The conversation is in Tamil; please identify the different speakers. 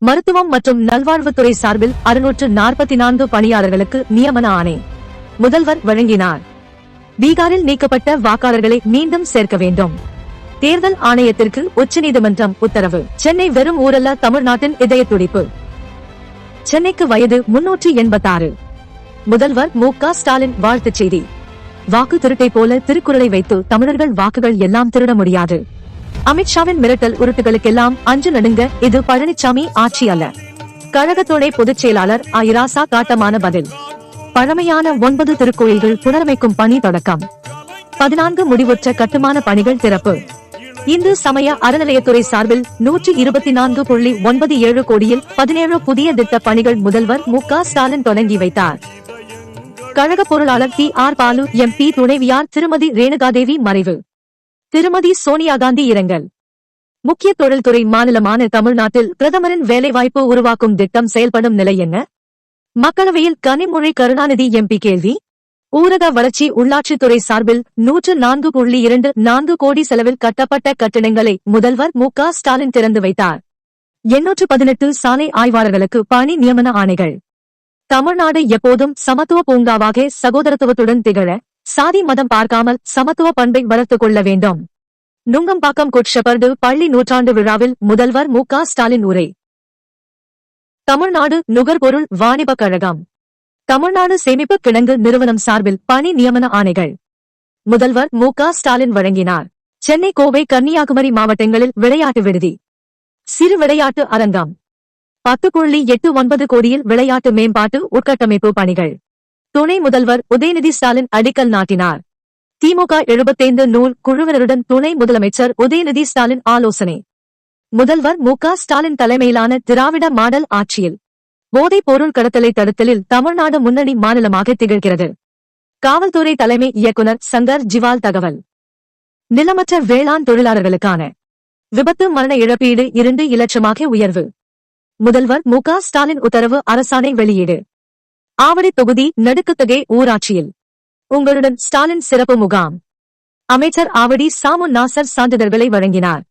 Speaker 1: மருத்துவம் மற்றும் நல்வாழ்வுத்துறை சார்பில் அறுநூற்று நாற்பத்தி நான்கு பணியாளர்களுக்கு நியமன ஆணை. முதல்வர் வழங்கினார். பீகாரில் நீக்கப்பட்ட வாக்காளர்களை மீண்டும் சேர்க்க வேண்டும். தேர்தல் ஆணையத்திற்கு உச்சநீதிமன்றம் உத்தரவு. சென்னை வெறும் ஊரல்ல தமிழ்நாட்டின் இதய துடிப்பு. சென்னைக்கு வயது முன்னூற்றி எண்பத்தாறு. முதல்வர் மு க ஸ்டாலின் வாழ்த்துச் செய்தி. வாக்கு திருட்டை போல திருக்குறளை வைத்து தமிழர்கள் வாக்குகள் எல்லாம் திருட முடியாது. அமித்ஷாவின் மிரட்டல் உருட்டுகளுக்கெல்லாம் அஞ்சு நடுங்க இது பழனிசாமி ஆட்சி அல்ல. கழக துணை பொதுச் செயலாளர் ஆ. காட்டமான பதில். பழமையான ஒன்பது திருக்கோயில்கள் புனரமைக்கும் பணி தொடக்கம். பதினான்கு முடிவுற்ற கட்டுமான பணிகள் திறப்பு. இந்து சமய அறநிலையத்துறை சார்பில் நூற்றி இருபத்தி நான்கு புள்ளி ஒன்பது ஏழு கோடியில் பதினேழு புதிய திட்ட பணிகள் முதல்வர் மு க ஸ்டாலின் தொடங்கி வைத்தார். கழக பொருளாளர் டி ஆர் பாலு எம்பி துணைவியார் திருமதி ரேணுகாதேவி மறைவு. திருமதி சோனியா காந்தி இரங்கல். முக்கிய தொழில்துறை மாநிலமான தமிழ்நாட்டில் பிரதமரின் வேலைவாய்ப்பு உருவாக்கும் திட்டம் செயல்படும் நிலை என்ன? மக்களவையில் கனிமொழி கருணாநிதி எம்பி கேள்வி. ஊரக வளர்ச்சி உள்ளாட்சித்துறை சார்பில் நூற்று நான்கு புள்ளி இரண்டு நான்கு கோடி செலவில் கட்டப்பட்ட கட்டிடங்களை முதல்வர் மு க ஸ்டாலின் திறந்து வைத்தார். எண்ணூற்று பதினெட்டு சாலை ஆய்வாளர்களுக்கு பணி நியமன ஆணைகள். தமிழ்நாடு எப்போதும் சமத்துவ பூங்காவாக சகோதரத்துவத்துடன் திகழ சாதி மதம் பார்க்காமல் சமத்துவ பண்பை வளர்த்துக் கொள்ள வேண்டும். நுங்கம்பாக்கம் குட்ஷபர்டு பள்ளி நூற்றாண்டு விழாவில் முதல்வர் மு ஸ்டாலின் உரை. தமிழ்நாடு நுகர்பொருள் வாணிபக் கழகம். தமிழ்நாடு சேமிப்பு கிழங்கு நிறுவனம் சார்பில் பணி நியமன ஆணைகள். முதல்வர் மு ஸ்டாலின் வழங்கினார். சென்னை கோவை கன்னியாகுமரி மாவட்டங்களில் விளையாட்டு விடுதி. சிறு விளையாட்டு அரங்கம். பத்து புள்ளி எட்டு ஒன்பது கோடியில் விளையாட்டு மேம்பாட்டு உட்கட்டமைப்பு பணிகள். துணை முதல்வர் உதயநிதி ஸ்டாலின் அடிக்கல் நாட்டினார். திமுக எழுபத்தைந்து நூல் குழுவினருடன் துணை முதலமைச்சர் உதயநிதி ஸ்டாலின் ஆலோசனை. முதல்வர் மு ஸ்டாலின் தலைமையிலான திராவிட மாடல் ஆட்சியில். போதைப் பொருள் கடத்தலை தடுத்தலில் தமிழ்நாடு முன்னணி மாநிலமாக திகழ்கிறது. காவல்துறை தலைமை இயக்குனர் சங்கர் ஜிவால் தகவல். நிலமற்ற வேளாண் தொழிலாளர்களுக்கான. விபத்து மரண இழப்பீடு இரண்டு இலட்சமாக உயர்வு. முதல்வர் மு ஸ்டாலின் உத்தரவு அரசாணை வெளியீடு. ஆவடி தொகுதி நடுக்குத்தகை ஊராட்சியில். உங்களுடன் ஸ்டாலின் சிறப்பு முகாம். அமைச்சர் ஆவடி சாமு நாசர் சான்றிதழ்களை வழங்கினார்.